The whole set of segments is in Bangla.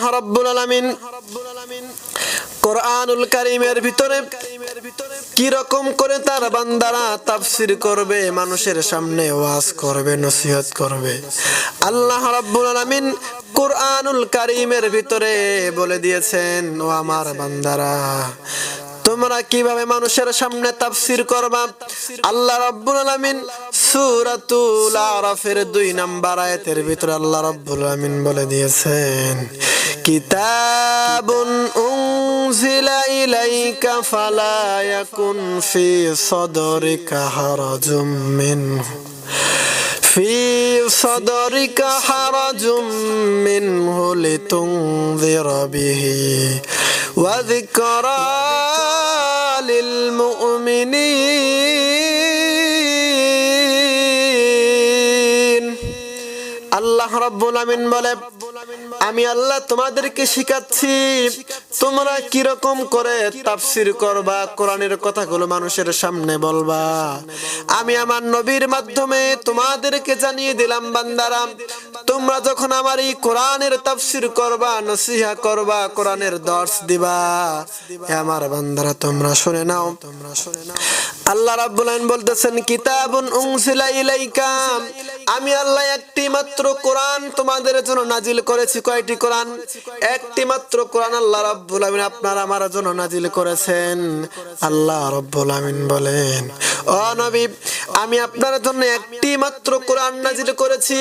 আল্লাহ রাব্বুল আলামিন কোরআনুল কারীমের ভিতরে কি রকম করে তার বান্দারা তাফসির করবে, মানুষের সামনে ওয়াজ করবে, নসিহত করবে। আল্লাহ রাব্বুল আলামিন কোরআনুল কারীমের ভিতরে বলে দিয়েছেন, ও আমার বান্দারা, তোমরা কীভাবে মানুষের সামনে তাফসির করবা? আল্লাহ রাব্বুল আলামিন সূরাতুল আরাফের দুই নাম্বার আয়াতের ভিতরে আল্লাহ রাব্বুল আলামিন বলে দিয়েছেন كتاب أنزل إليك فلا يكن في صدرك حرج منه في صدرك حرج منه لتنذر به وذكرى للمؤمنين الله رب العالمين বলে আমি আল্লাহ তোমাদেরকে শিখাচ্ছি, তোমরা কীরকম করে তাফসির করবা, কোরআনের কথাগুলো মানুষের সামনে বলবা। আমি আমার নবীর মাধ্যমে তোমাদেরকে জানিয়ে দিলাম, বান্দারা, তোমরা যখন আমার এই কোরআনের তাফসির করবা, নসিহা করবা, কোরআনের দর্শ দিবা আমার বান্দারা, তোমরা শুনে নাও। তোমরা শুনে নাও আল্লাহ রাব্বুল আলামিন বলতেছেন, কিতাবুন উনসিলা ইলাইকা আমি আল্লাহ একটি মাত্র কোরআন তোমাদের জন্য নাজিল করেছি। কয়টি কোরআন? একটি মাত্র কোরআন আল্লাহ রব্বুল আমিন আপনার আমার জন্য নাজিল করেছেন। আল্লাহ রব্বুল আমিন বলেন, ও নবী আমি আপনার জন্য একটি মাত্র কোরআন নাজিল করেছি।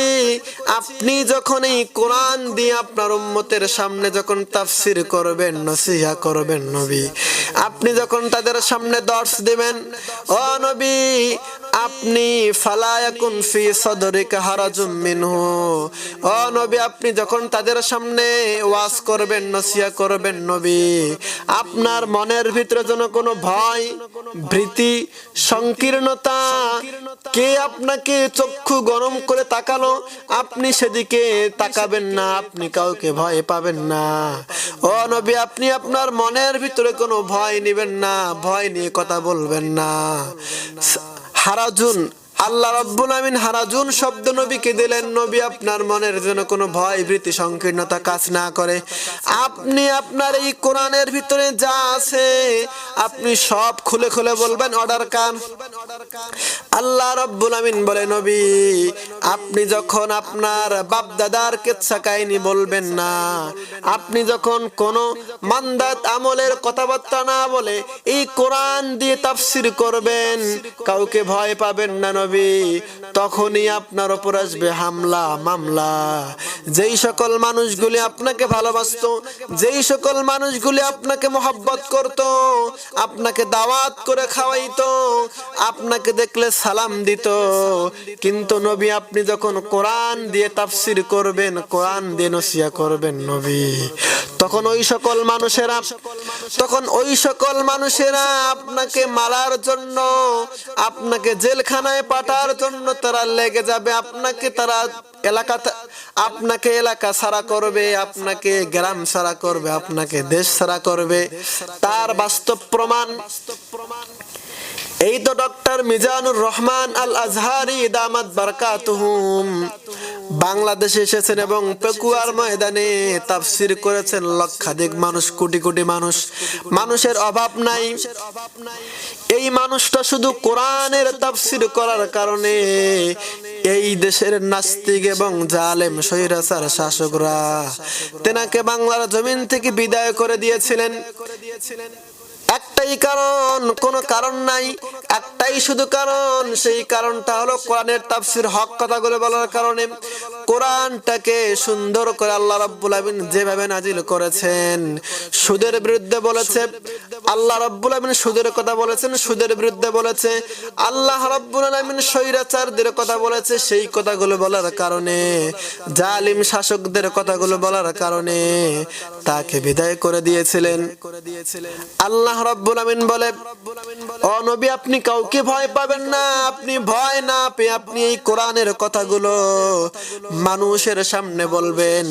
আপনি যখন এই কোরআন দিয়ে আপনার উম্মতের সামনে যখন তাফসির করবেন, নসিহা করবেন নবী, আপনি যখন তাদের সামনে দর্শ দিবেন, ও নবী, আপনি ফালায়াকুন ফি সদরিকা হারাজুম মিনহু। ও নবী, আপনি যখন তাদের সামনে ওয়াজ করবেন নসিয়া করবেন নবী, আপনার মনের ভিতরে যেন কোনো ভয় ভীতি সংকীর্ণতা, কে আপনাকে চক্ষু গরম করে তাকালো? আপনি সেদিকে তাকাবেন না, আপনি কাউকে ভয় পাবেন না। ও নবী, আপনি আপনার মনের ভিতরে কোনো ভয় নেবেন না, ভয় নিয়ে কথা বলবেন না। হারাজুন আল্লাহ রব্বুল আমিন হারাজুন শব্দ নবীকে দিলেন, নবী, আপনার মনের জন্য কোনো ভয়, ভীতি, সংকীর্ণতা কাজ না করে। আপনি আপনার এই কোরআনের ভিতরে যা আছে, আপনি সব খুলে খুলে বলবেন, অর্ডার কান আল্লাহ রব্বুল আমিন বলে, নবী, আপনি যখন আপনার বাপ দাদার কেচ্ছা কাহিনী বলবেন না, আপনি যখন কোন মান্দাত আমলের কথাবার্তা না বলে এই কোরআন দিয়ে তাফসির করবেন, কাউকে ভয় পাবেন না নবী। তখনই আপনার উপর আসবে হামলা, মামলা। যেই সকল মানুষগুলি আপনাকে ভালোবাসতো, যেই সকল মানুষগুলি আপনাকে মোহাব্বত করত, আপনাকে দাওয়াত করে খাওয়াইতো, আপনাকে দেখলে সালাম দিত। কিন্তু নবী, আপনি যখন কোরআন দিয়ে তাফসির করবেন, কোরআন দিয়ে নসিয়া করবেন নবী, তখন ওই সকল মানুষেরা, তখন ওই সকল মানুষেরা আপনাকে মারার জন্য, আপনাকে জেলখানায় পাঠার জন্য তারা লেগে যাবে, আপনাকে তারা এলাকা আপনাকে এলাকা সারা করবে, আপনাকে গ্রাম সারা করবে, আপনাকে দেশ সারা করবে। তার বাস্তব প্রমাণ এই তো ডক্টর মিজানুর রহমান আল আজহারি দামাত বারকাতুহুম বাংলাদেশে এসেছেন এবং পেকুয়ার ময়দানে তাফসির করেছেন লক্ষাধিক মানুষ, কোটি কোটি মানুষ। মানুষের অভাব নাই। এই মানুষটা শুধু কোরআনের তাফসির করার কারণে এই দেশের নাস্তিক এবং জালেম, স্বৈরাচার শাসকরা তেনাকে বাংলার জমিন থেকে বিদায় করে দিয়েছিলেন। একটাই কারণ, কোন কারণ নাই। একটাই শুধু কারণ, সেই কারণটা হলো কোরআনের তাফসির হক কথাগুলো বলার কারণে। কোরআনটাকে সুন্দর করে আল্লাহ রাব্বুল আমিন যেভাবে নাজিল করেছেন, সুদের বিরুদ্ধে বলেছে আল্লাহ রাব্বুল আমিন সুদের কথা বলেছেন, সুদের বিরুদ্ধে বলেছে, আল্লাহ রাব্বুল আমিন স্বৈরাচারদের কথা বলেছে, সেই কথাগুলো বলার কারণে, জালিম শাসকদের কথাগুলো বলার কারণে তাকে বিদায় করে দিয়েছিলেন। আল্লাহ রব্বুল আমিন বলে, ও নবী, আপনি কাউকে ভয় পাবেন না, আপনি ভয় না পেয়ে আপনি এই কোরআনের কথাগুলো মানুষের সামনে বলবেন।